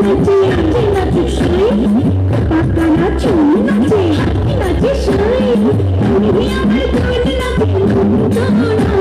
নাচে হাতি নাচে সাই পাতা নাচে নাচে হাতি নাচে সাই তুমি আমার ধরে নাচে